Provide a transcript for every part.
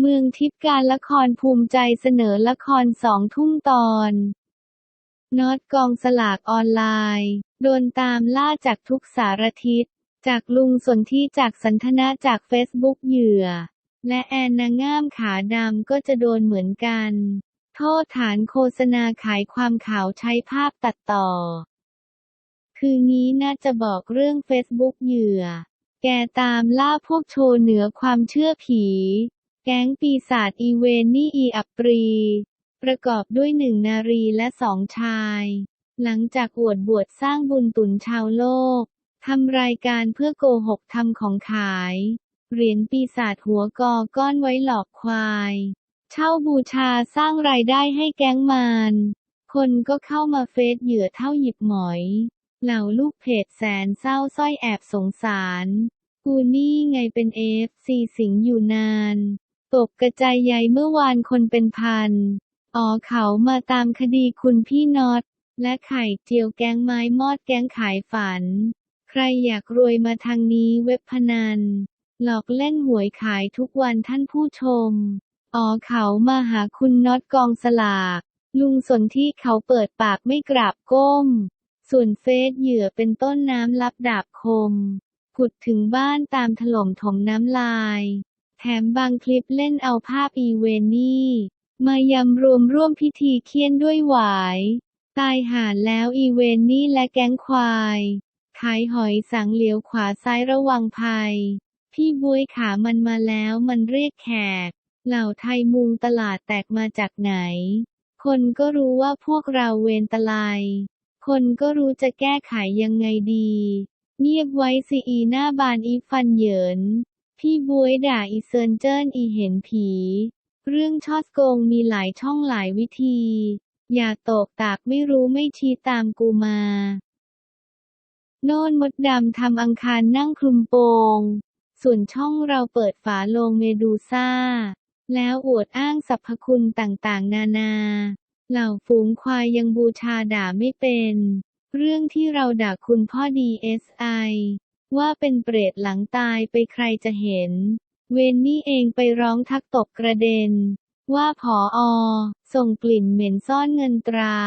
เมืองทิพย์การละครภูมิใจเสนอละครสองทุ่มตอนน็อตกองสลากออนไลน์ โดนตามล่าจากทุกสารทิศ จากลุงสนที่จากสันทนาจากเฟซบุ๊กเหยื่อ และแอนนางง่ามขาดำก็จะโดนเหมือนกัน โทษฐานโฆษณาขายความข่าวใช้ภาพตัดต่อ คืองี้น่าจะบอกเรื่องเฟซบุ๊กเหยื่อ แกตามล่าพวกโชว์เหนือความเชื่อผี แก๊งปีศาจอีเวนนี่อีอัปรี ประกอบด้วยหนึ่งนารีและสองชาย หลังจากอวดบวชสร้างบุญตุนชาวโลก ทำรายการเพื่อโกหกทำของขาย เหรียญปีศาจหัวกอก้อนไว้หลอกควาย เช่าบูชาสร้างรายได้ให้แก๊งมารคนก็เข้ามาเฟซเหยื่อเท่าหยิบหมอย เหล่าลูกเพจแสนเศร้าสร้อยแอบสงสาร กูนี่ไงเป็นเอฟซีสิงอยู่นาน ตกกระจายใยเมื่อวานคนเป็นพัน อ๋อเขามาตามคดีคุณพี่น็อต และไข่เจียวแกงไม้มอดแกงขายฝัน ใครอยากรวยมาทางนี้เว็บพนัน หลอกเล่นหวยขายทุกวันท่านผู้ชม อ๋อเขามาหาคุณน็อตกองสลาก ลุงสนที่เขาเปิดปากไม่กราบก้ม ส่วนเฟซเหยื่อเป็นต้นน้ำลับดาบคม ผุดถึงบ้านตามถล่มถมน้ำลาย แถมบางคลิปเล่นเอาภาพอีเวนนี่ มายำรวมร่วมพิธีเคี่ยนด้วยหวาย ตายห่านแล้วอีเวนนี่และแก๊งควายขายหอยสังเหลียวขวาซ้ายระวังภัย พี่บุ้ยขามันมาแล้วมันเรียกแขก เหล่าไทยมุงตลาดแตกมาจากไหน คนก็รู้ว่าพวกเราเวรตะไลคนก็รู้จะแก้ไขยังไงดี เงียบไว้สิอีหน้าบานอีฟันเหยิน พี่บวยด่าอีเซินเจิ้นอีเห็นผี เรื่องชอดโกงมีหลายช่องหลายวิธี อย่าตกตากไม่รู้ไม่ชี้ตามกูมา โน่นมดดำทำอังคารนั่งคลุมโปง ส่วนช่องเราเปิดฝาโลงเมดูซ่า แล้วอวดอ้างสรรพคุณต่างๆ นานา เหล่าฝูงควายยังบูชาด่าไม่เป็น เรื่องที่เราด่าคุณพ่อดีเอสไอ ว่าเป็นเปรตหลังตายไปใครจะเห็น เวนนี่เองไปร้องทักตบกระเด็น ว่าผออ ส่งกลิ่นเหม็นซ่อนเงินตรา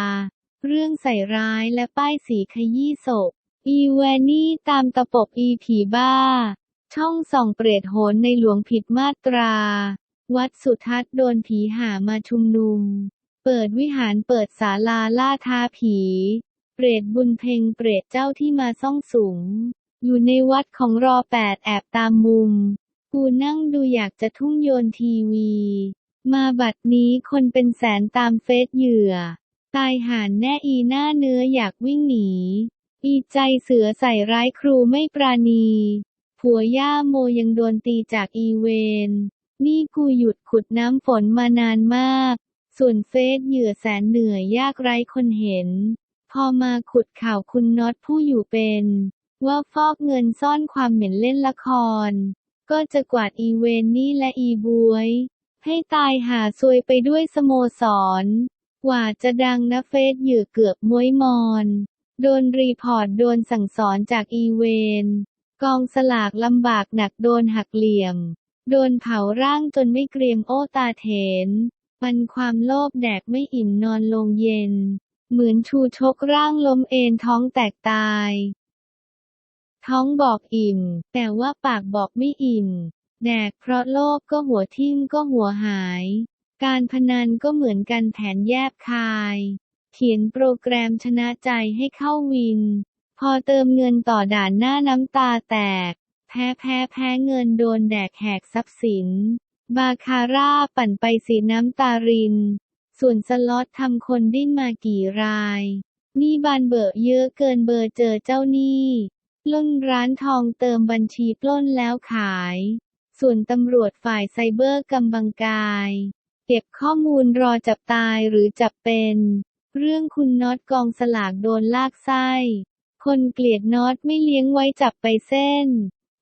เรื่องใส่ร้ายและป้ายสีขยี้ศพ อีแวนี่ตามตะปบอีผีบ้า ช่องส่องเปรตโหนในหลวงผิดมาตรา วัดสุทัศน์โดนผีหามาชุมนุม เปิดวิหารเปิดศาลาล่าท้าผี เปรตบุญเพ็งเปรตเจ้าที่มาซ่องสูง อยู่ในวัดของรอแปดแอบตามมุม กูนั่งดูอยากจะทุ่งโยนทีวี มาบัดนี้คนเป็นแสนตามเฟซเหยื่อ ตายหานแน่อีหน้าเนื้ออยากวิ่งหนี อีใจเสือใส่ร้ายครูไม่ปราณี ผัวย่าโมยังโดนตีจากอีเวน นี่กูหยุดขุดน้ำฝนมานานมาก ส่วนเฟซเหยื่อแสนเหนื่อยยากไร้คนเห็น พอมาขุดข่าวคุณน็อตผู้อยู่เป็น ว่าฟอกเงินซ่อนความเหม็นเล่นละคร ก็จะกวาดอีเวนนี่และอีบวย ให้ตายหาซวยไปด้วยสโมสรกว่าจะดังนะเฟซเหยื่อเกือบมวยมอน โดนรีพอร์ตโดนสั่งสอนจากอีเวน กองสลากลำบากหนักโดนหักเหลี่ยม โดนเผาร่างจนไม่เกรียมโอตาเถนปันความโลภแดกไม่อิ่มนอนลงเย็น เหมือนชูชกร่างล้มเอนท้องแตกตาย ท้องบอกอิ่ม แต่ว่าปากบอกไม่อิ่ม แดกเพราะโลภก็หัวทิ่มก็หัวหาย การพนันก็เหมือนกันแผนแยบคาย เขียนโปรแกรมชนะใจให้เข้าวิน พอเติมเงินต่อด่านหน้าน้ำตาแตก แพ้แพ้แพ้เงินโดนแดกแหกทรัพย์สิน บาคาร่าปั่นไปสีน้ำตาริน ส่วนสล็อตทำคนดิ้นมากี่ราย นี่บานเบอเยอะเกินเบอร์เจอเจ้าหนี้ ปล้นร้านทองเติมบัญชีปล้นแล้วขาย ส่วนตำรวจฝ่ายไซเบอร์กำบังกาย เก็บข้อมูลรอจับตายหรือจับเป็น เรื่องคุณน็อตกองสลากโดนลากไส้ คนเกลียดน็อตไม่เลี้ยงไว้จับไปเส้น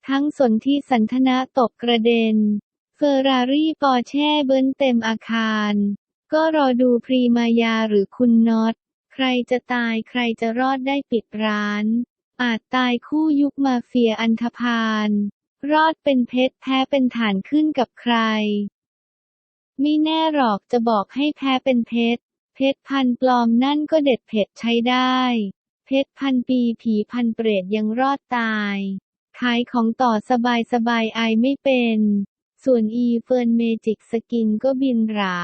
ทั้งสนที่สันทนาตกกระเด็น เฟอร์รารี่ปอร์เช่เบิ้ลเต็มอาคาร ก็รอดูพรีมายาหรือคุณน็อต ใครจะตายใครจะรอดได้ปิดร้าน อาจตายคู่ยุคมาเฟียอันธพาล รอดเป็นเพชรแพ้เป็นฐานขึ้นกับใคร ไม่แน่หรอกจะบอกให้แพ้เป็นเพชร เพชรพันปลอมนั่นก็เด็ดเผ็ดใช้ได้ เพชรพันปีผีพันเปรตยังรอดตาย ขายของต่อสบายสบายไอไม่เป็น ส่วนอีเฟิร์นเมจิกสกินก็บินหรา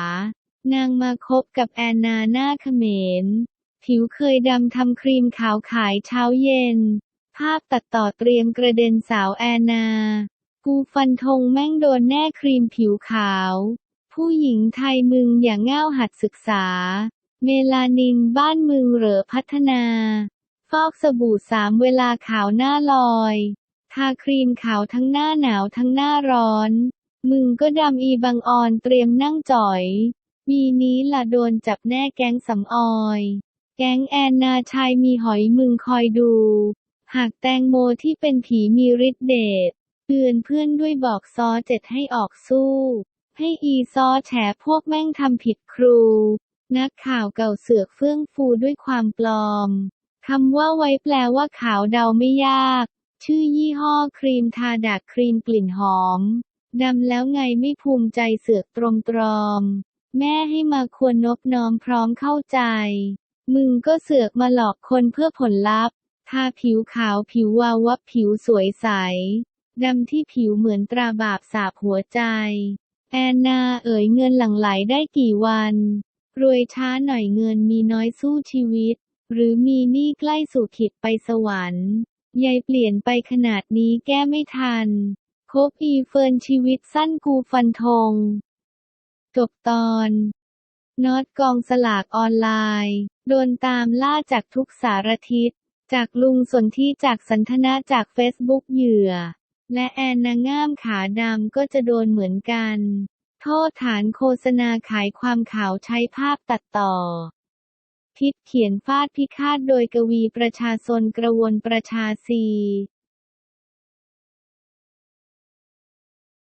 นางมาคบกับแอนนาหน้าเขมร ผิวเคยดำทำครีมขาวขายเช้าเย็น ภาพตัดต่อเตรียมกระเด็นสาวแอนนา กูฟันธงแม่งโดนแน่ครีมผิวขาว ผู้หญิงไทยมึงอย่างง่าวหัดศึกษา เมลานินบ้านมึงเหรอพัฒนา ฟอกสบู่สามเวลาขาวหน้าลอยทาครีมขาวทั้งหน้าหนาวทั้งหน้าร้อน มึงก็ดำอีบังออนเตรียมนั่งจ่อย มีนี้ละโดนจับแน่แก๊งสำออย แก๊งแอนนาชายมีหอยมึงคอยดู หากแตงโมที่เป็นผีมีฤทธิ์เดชเตือนเพื่อนด้วยบอกซอเจ็ดให้ออกสู้ ให้อีซอแฉพวกแม่งทำผิดครู นักข่าวเก่าเสือกเฟื่องฟูด้วยความปลอม คำว่าไว้แปลว่าขาวเดาไม่ยาก ชื่อยี่ห้อครีมทาดากครีมกลิ่นหอม ดำแล้วไงไม่ภูมิใจเสือกตรมตรอม แม่ให้มาควรนบน้อมพร้อมเข้าใจ มึงก็เสือกมาหลอกคนเพื่อผลลัพธ์ ทาผิวขาวผิววาววับผิวสวยใส ดำที่ผิวเหมือนตราบาปสาบหัวใจ แอนนาเอ๋ยเงินหลั่งไหลได้กี่วัน รวยช้าหน่อยเงินมีน้อยสู้ชีวิต หรือมีหนี้ใกล้สู่ขิดไปสวรรค์ ยายเปลี่ยนไปขนาดนี้แก้ไม่ทัน คบอีเฟิร์นชีวิตสั้นกูฟันธงจบตอน น็อตกองสลากออนไลน์ โดนตามล่าจากทุกสารทิศ จากลุงสนที่จากสันทนาจากเฟซบุ๊กเหยื่อ และแอนนางง่ามขาดำก็จะโดนเหมือนกัน โทษฐานโฆษณาขายความขาวใช้ภาพตัดต่อ พิษเขียนฟาดพิฆาตโดยกวีประชาชนกระวนประชาซี